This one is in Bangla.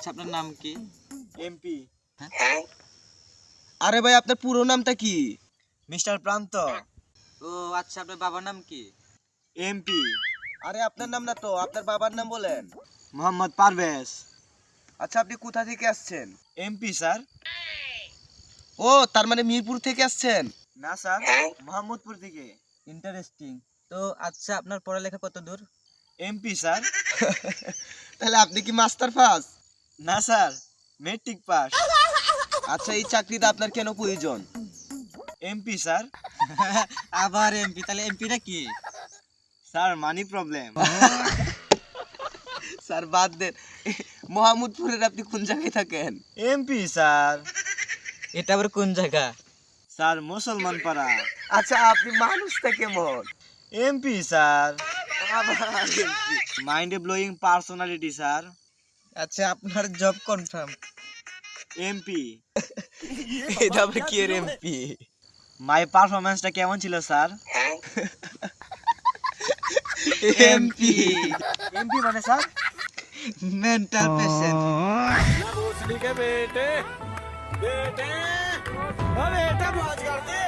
আচ্ছা আপনার নাম কি? এমপি। আরে ভাই আপনার পুরো নামটা কি? মিস্টার প্রান্ত। ও আচ্ছা আপনার বাবার নাম কি? এমপি। আরে আপনার নাম না তো আপনার বাবার নাম বলেন। মোহাম্মদ পারভেজ। আচ্ছা আপনি কোথা থেকে আসছেন? MP sir. ও তার মানে মিরপুর থেকে আসছেন? না স্যার মোহাম্মদপুর থেকে। ইন্টারেস্টিং। তো আচ্ছা আপনার পড়ালেখা কত দূর? MP sir. তাহলে আপনি কি মাস্টার পাস না স্যার মেট্রিক পাস আচ্ছা এই চাকরিটা আপনার কেন প্রয়োজন? MP sir. আবার এমপি তাহলে এমপিটা কি? স্যার মানি প্রবলেম স্যার বাদ দেন। মোহাম্মদপুরের আপনি কোন জায়গায় থাকেন? MP sir. এটা আবার কোন জায়গা? স্যার মুসলমান পাড়া আচ্ছা আপনি মানুষটা কেমন MP sir. Mind blowing personality sir. আচ্ছা আপনার জব কনফার্ম এমপি এটা আবার কি এর এমপি মাই পারফরমেন্সটা কেমন ছিল স্যার এমপি এমপি মানে স্যার মেন্টাল পেশেন্ট के बेटे बेटे बेटा मौज करते